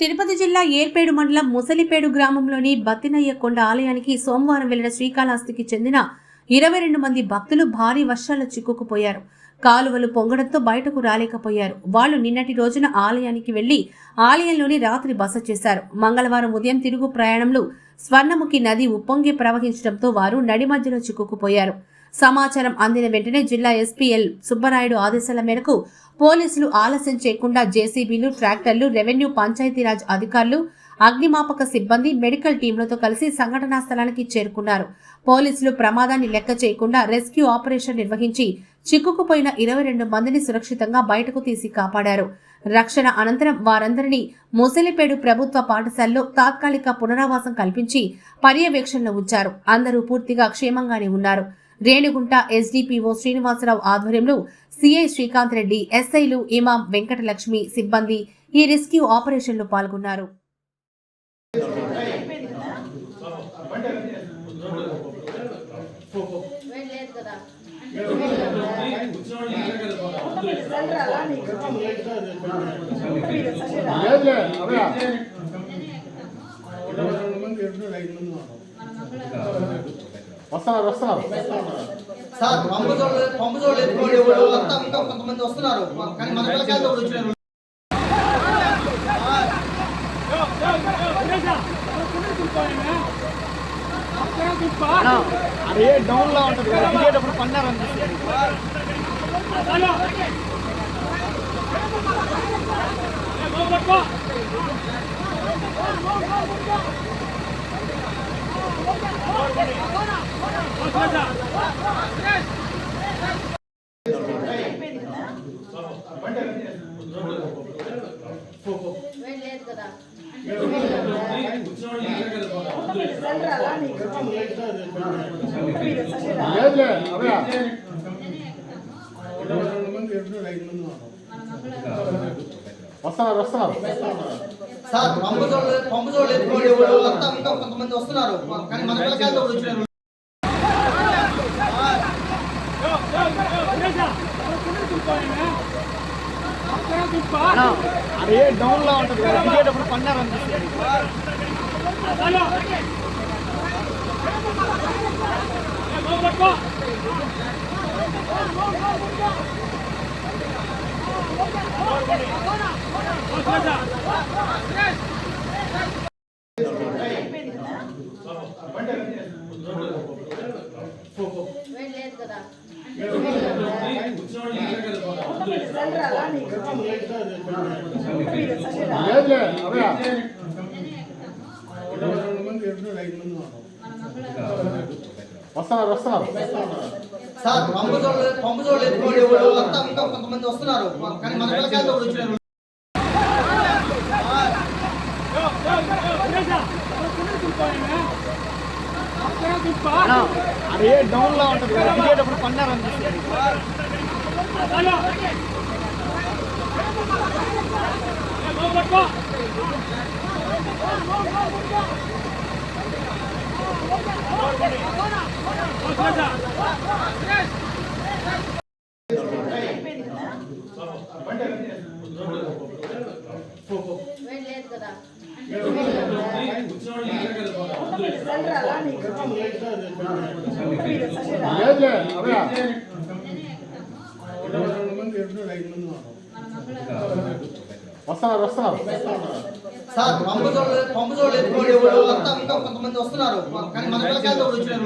తిరుపతి జిల్లా ఏర్పేడు మండలం ముసలిపేడు గ్రామంలోని బత్తినయ్య కొండ ఆలయానికి సోమవారం వెళ్ళిన శ్రీకాళహస్తికి చెందిన ఇరవై రెండు మంది భక్తులు భారీ వర్షాల్లో చిక్కుకుపోయారు. కాలువలు పొంగడంతో బయటకు రాలేకపోయారు. వాళ్ళు నిన్నటి రోజున ఆలయానికి వెళ్ళి ఆలయంలోని రాత్రి బస చేశారు. మంగళవారం ఉదయం తిరుగు ప్రయాణంలో స్వర్ణముఖి నది ఉప్పొంగి ప్రవహించడంతో వారు నడి మధ్యలో చిక్కుకుపోయారు. సమాచారం అందిన వెంటనే జిల్లా ఎస్పీఎల్ సుబ్బరాయుడు ఆదేశాల మేరకు పోలీసులు ఆలస్యం చేయకుండా జేసీబీలు ట్రాక్టర్లు రెవెన్యూ పంచాయతీరాజ్ అధికారులు అగ్నిమాపక సిబ్బంది మెడికల్ టీంలతో కలిసి సంఘటనా స్థలానికి చేరుకున్నారు. పోలీసులు ప్రమాదాన్ని లెక్క చేయకుండా రెస్క్యూ ఆపరేషన్ నిర్వహించి చిక్కుకుపోయిన ఇరవై రెండు మందిని సురక్షితంగా బయటకు తీసి కాపాడారు. రక్షణ అనంతరం వారందరినీ ముసలిపేడు ప్రభుత్వ పాఠశాలలో తాత్కాలిక పునరావాసం కల్పించి పర్యవేక్షణలో ఉంచారు. అందరూ పూర్తిగా క్షేమంగానే ఉన్నారు. రేణిగుంట ఎస్డిపిఓ శ్రీనివాసరావు ఆధ్వర్యంలో సిఐ శ్రీకాంత్ రెడ్డి ఎస్ఐలు ఇమాం వెంకటలక్ష్మి సిబ్బంది ఈ రెస్క్యూ ఆపరేషన్లో పాల్గొన్నారు. లేదులే అవే వస్తున్నారు వస్తున్నారు. సార్ పంపు జోళ్ళు పంపు జోళ్ళు ఎత్తుకోండి వాళ్ళంతా ఇంకా కొంతమంది వస్తున్నారు. కానీ మన పిల్లకాయలతో కూడా వచ్చినారు. అదే డౌన్ లా ఉంటది కదా? దిగేటప్పుడు పన్నారు అనిపిస్తుంది వస్తున్నారు వస్తున్నారు. సార్ పంపు జోళ్ళు పంపు జోళ్ళు ఎత్తుకోండి కొంతమంది వస్తున్నారు. కానీ మన పిల్లకాయలతో వచ్చినారు? అదే డౌన్ లా ఉంటది కదా దిగేటప్పుడు పన్నారు అనిపిస్తుంది లేదులే వస్తున్నారు వస్తున్నారు సార్ పంపు జోళ్ళు పంపు జోళ్ళు ఎత్తుకోండి వాళ్ళంతా ఇంకా కొంతమంది వస్తున్నారు కానీ మన పిల్లకాయలతో కూడా వచ్చినారు అదే డౌన్ లా ఉంటది కదా దిగేటప్పుడు పన్నారు అనిపిస్తుంది లేదులే అవే వస్తున్నారు వస్తున్నారు. సార్ పంపు జోళ్ళు పంపు జోళ్ళు ఎత్తుకోండి వాళ్ళంతా ఇంకా కొంతమంది వస్తున్నారు. కానీ మన పిల్లకాయలతో వచ్చినారు